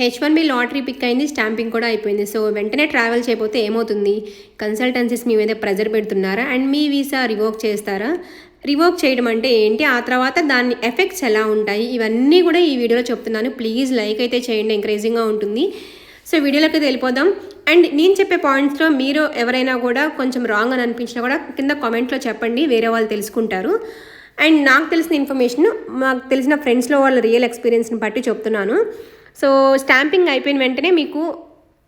H one B lottery pick అయింది stamping కూడా అయిపోయింది. సో వెంటనే ట్రావెల్ చేయకపోతే ఏమవుతుంది? కన్సల్టెన్సీస్ మీ మీద ప్రెజర్ పెడుతున్నారా? అండ్ మీ వీసా రివోక్ చేస్తారా? రివోక్ చేయడం అంటే ఏంటి? ఆ తర్వాత దాని ఎఫెక్ట్స్ ఎలా ఉంటాయి? ఇవన్నీ కూడా ఈ వీడియోలో చెప్తున్నాను. ప్లీజ్ లైక్ అయితే చేయండి ఎంకరేజింగ్గా ఉంటుంది. సో వీడియోలోకి వెళ్ళిపోదాం. అండ్ నేను చెప్పే పాయింట్స్లో మీరు ఎవరైనా కూడా కొంచెం రాంగ్ అని అనిపించినా కూడా కింద కామెంట్లో చెప్పండి వేరే వాళ్ళు తెలుసుకుంటారు. అండ్ నాకు తెలిసిన ఇన్ఫర్మేషన్ మాకు తెలిసిన ఫ్రెండ్స్లో వాళ్ళ రియల్ ఎక్స్పీరియన్స్ని బట్టి చెప్తున్నాను. సో స్టాంపింగ్ అయిపోయిన వెంటనే మీకు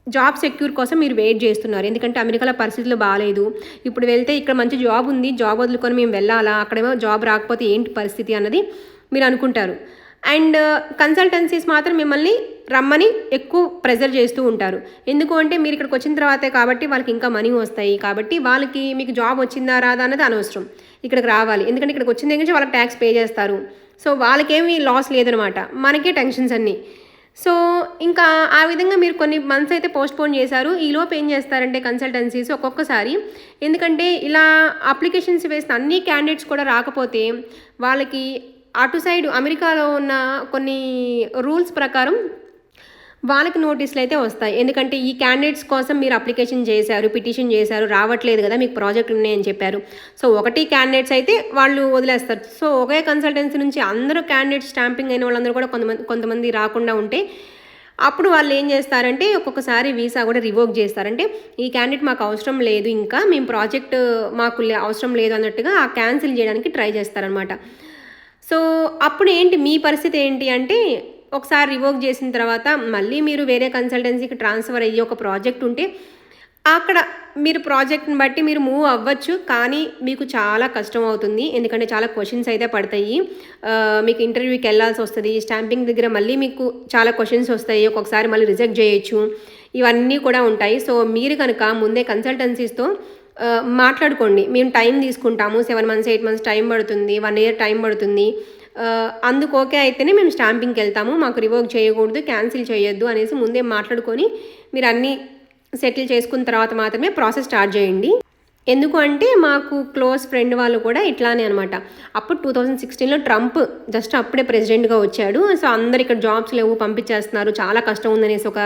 జాబ్ సెక్యూర్ కోసం మీరు వెయిట్ చేస్తున్నారు. ఎందుకంటే అమెరికాలో పరిస్థితులు బాగాలేదు ఇప్పుడు వెళ్తే ఇక్కడ మంచి జాబ్ ఉంది. జాబ్ వదులుకొని మేము వెళ్ళాలా? అక్కడేమో జాబ్ రాకపోతే ఏంటి పరిస్థితి అన్నది మీరు అనుకుంటారు. అండ్ కన్సల్టెన్సీస్ మాత్రం మిమ్మల్ని రమ్మని ఎక్కువ ప్రెజర్ చేస్తూ ఉంటారు. ఎందుకు అంటే మీరు ఇక్కడికి వచ్చిన తర్వాతే కాబట్టి వాళ్ళకి ఇంకా మనీ వస్తాయి. కాబట్టి వాళ్ళకి మీకు జాబ్ వచ్చిందా రాదా అన్నది అనవసరం. ఇక్కడికి రావాలి. ఎందుకంటే ఇక్కడికి వచ్చిన దగ్గర నుంచి వాళ్ళకి ట్యాక్స్ పే చేస్తారు. సో వాళ్ళకేమీ లాస్ లేదనమాట. మనకే టెన్షన్స్ అన్నీ. సో ఇంకా ఆ విధంగా మీరు కొన్ని మంత్స్ అయితే పోస్ట్పోన్ చేశారు. ఈలోపు ఏం చేస్తారంటే కన్సల్టెన్సీస్ ఒక్కొక్కసారి. ఎందుకంటే ఇలా అప్లికేషన్స్ వేసిన అన్ని క్యాండిడేట్స్ కూడా రాకపోతే వాళ్ళకి అటు సైడ్ అమెరికాలో ఉన్న కొన్ని రూల్స్ ప్రకారం వాళ్ళకి నోటీసులు అయితే వస్తాయి. ఎందుకంటే ఈ క్యాండిడేట్స్ కోసం మీరు అప్లికేషన్ చేశారు పిటిషన్ చేశారు రావట్లేదు కదా మీకు ప్రాజెక్టులు ఉన్నాయని చెప్పారు. సో ఒకటి క్యాండిడేట్స్ అయితే వాళ్ళు వదిలేస్తారు. సో ఒకే కన్సల్టెన్సీ నుంచి అందరూ క్యాండిడేట్స్ స్టాంపింగ్ అయిన వాళ్ళందరూ కూడా కొంతమంది కొంతమంది రాకుండా ఉంటే అప్పుడు వాళ్ళు ఏం చేస్తారంటే ఒక్కొక్కసారి వీసా కూడా రివోక్ చేస్తారంటే ఈ క్యాండిడేట్ మాకు అవసరం లేదు ఇంకా మేము ప్రాజెక్ట్ మాకు లే- అవసరం లేదు అన్నట్టుగా ఆ క్యాన్సిల్ చేయడానికి ట్రై చేస్తారనమాట సో అప్పుడు ఏంటి మీ పరిస్థితి ఏంటి అంటే ఒకసారి రివోక్ చేసిన తర్వాత మళ్ళీ మీరు వేరే కన్సల్టెన్సీకి ట్రాన్స్ఫర్ అయ్యి ఒక ప్రాజెక్ట్ ఉంటే అక్కడ మీరు ప్రాజెక్ట్ని బట్టి మీరు మూవ్ అవ్వచ్చు కానీ మీకు చాలా కష్టం అవుతుంది. ఎందుకంటే చాలా క్వశ్చన్స్ అయితే పడతాయి. మీకు ఇంటర్వ్యూకి వెళ్ళాల్సి వస్తుంది. స్టాంపింగ్ దగ్గర మళ్ళీ మీకు చాలా క్వశ్చన్స్ వస్తాయి. ఒక్కొక్కసారి మళ్ళీ రిజెక్ట్ చేయొచ్చు. ఇవన్నీ కూడా ఉంటాయి. సో మీరు కనుక ముందే కన్సల్టెన్సీస్తో మాట్లాడుకోండి. మేము టైం తీసుకుంటాము. Seven months eight months time పడుతుంది. వన్ ఇయర్ టైం పడుతుంది. అందుకు ఓకే అయితేనే మేము స్టాంపింగ్కి వెళ్తాము. మాకు రివోక్ చేయకూడదు క్యాన్సిల్ చేయొద్దు అనేసి ముందే మాట్లాడుకొని మీరు అన్నీ సెటిల్ చేసుకున్న తర్వాత మాత్రమే ప్రాసెస్ స్టార్ట్ చేయండి. ఎందుకు అంటే మాకు క్లోజ్ ఫ్రెండ్ వాళ్ళు కూడా ఇట్లానే అనమాట. అప్పుడు టూ థౌజండ్ సిక్స్టీన్లో ట్రంప్ జస్ట్ అప్పుడే ప్రెసిడెంట్గా వచ్చాడు. సో అందరు ఇక్కడ జాబ్స్ లేవు పంపించేస్తున్నారు చాలా కష్టం ఉందనేసి ఒక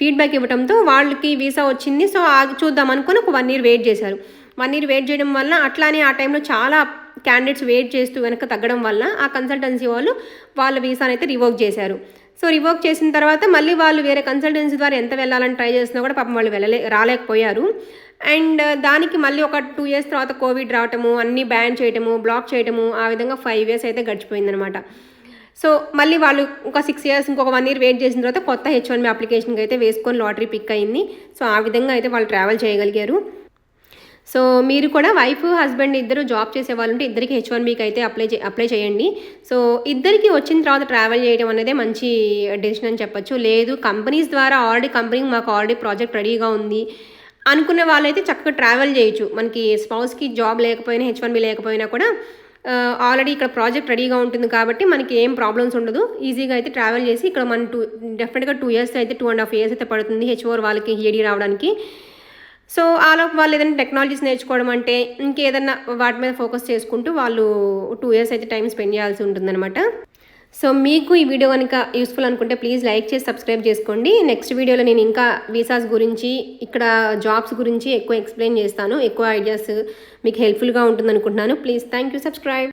ఫీడ్బ్యాక్ ఇవ్వడంతో వాళ్ళకి వీసా వచ్చింది. సో ఆగి చూద్దాం అనుకుని ఒక వన్ ఇయర్ వెయిట్ చేశారు. వన్ ఇయర్ వెయిట్ చేయడం వల్ల అట్లానే ఆ టైంలో చాలా క్యాండిడేట్స్ వెయిట్ చేస్తూ వెనక తగ్గడం వల్ల ఆ కన్సల్టెన్సీ వాళ్ళు వాళ్ళ వీసాని అయితే రివోక్ చేశారు. సో రివోక్ చేసిన తర్వాత మళ్ళీ వాళ్ళు వేరే కన్సల్టెన్సీ ద్వారా ఎంత వెళ్ళాలని ట్రై చేసినా కూడా పాపం వాళ్ళు వెళ్ళలే రాలేకపోయారు. అండ్ uh, దానికి మళ్ళీ ఒక టూ ఇయర్స్ తర్వాత కోవిడ్ రావటము అన్నీ బ్యాన్ చేయటము బ్లాక్ చేయటము ఆ విధంగా ఫైవ్ ఇయర్స్ అయితే గడిచిపోయిందనమాట సో మళ్ళీ వాళ్ళు ఒక సిక్స్ ఇయర్స్ ఇంకొక వన్ ఇయర్ వెయిట్ చేసిన తర్వాత కొత్త హెచ్ వన్ అప్లికేషన్కి అయితే వేసుకొని లాటరీ పిక్ అయింది. సో ఆ విధంగా అయితే వాళ్ళు ట్రావెల్ చేయగలిగారు. సో మీరు కూడా వైఫ్ హస్బెండ్ ఇద్దరు జాబ్ చేసే వాళ్ళు ఉంటే ఇద్దరికి హెచ్ వన్ బీకి అయితే అప్లై చే అప్లై చేయండి. సో ఇద్దరికి వచ్చిన తర్వాత ట్రావెల్ చేయడం అనేది మంచి డెసిషన్ అని చెప్పొచ్చు. లేదు కంపెనీస్ ద్వారా ఆల్రెడీ కంపెనీ మాకు ఆల్రెడీ ప్రాజెక్ట్ రెడీగా ఉంది అనుకునే వాళ్ళైతే చక్కగా ట్రావెల్ చేయొచ్చు. మనకి స్పౌస్కి జాబ్ లేకపోయినా హెచ్ వన్ బి లేకపోయినా కూడా ఆల్రెడీ ఇక్కడ ప్రాజెక్ట్ రెడీగా ఉంటుంది కాబట్టి మనకి ఏం ప్రాబ్లమ్స్ ఉండదు. ఈజీగా అయితే ట్రావెల్ చేసి ఇక్కడ మన టూ డెఫినెట్గా టూ ఇయర్స్ అయితే టూ అండ్ హాఫ్ ఇయర్స్ అయితే పడుతుంది హెచ్ఓఆర్ వాళ్ళకి హెడీ రావడానికి. సో ఆలోపు వాళ్ళు ఏదైనా టెక్నాలజీస్ నేర్చుకోవడం అంటే ఇంకేదన్నా వాటి మీద ఫోకస్ చేసుకుంటూ వాళ్ళు టూ ఇయర్స్ అయితే టైం స్పెండ్ చేయాల్సి ఉంటుందన్నమాట. సో మీకు ఈ వీడియో కనుక యూస్ఫుల్ అనుకుంటే ప్లీజ్ లైక్ చేసి సబ్స్క్రైబ్ చేసుకోండి. నెక్స్ట్ వీడియోలో నేను ఇంకా వీసాస్ గురించి ఇక్కడ జాబ్స్ గురించి ఎక్కువ ఎక్స్ప్లెయిన్ చేస్తాను. ఎక్కువ ఐడియాస్ మీకు హెల్ప్ఫుల్గా ఉంటుంది అనుకుంటున్నాను ప్లీజ్ థ్యాంక్ యూ సబ్స్క్రైబ్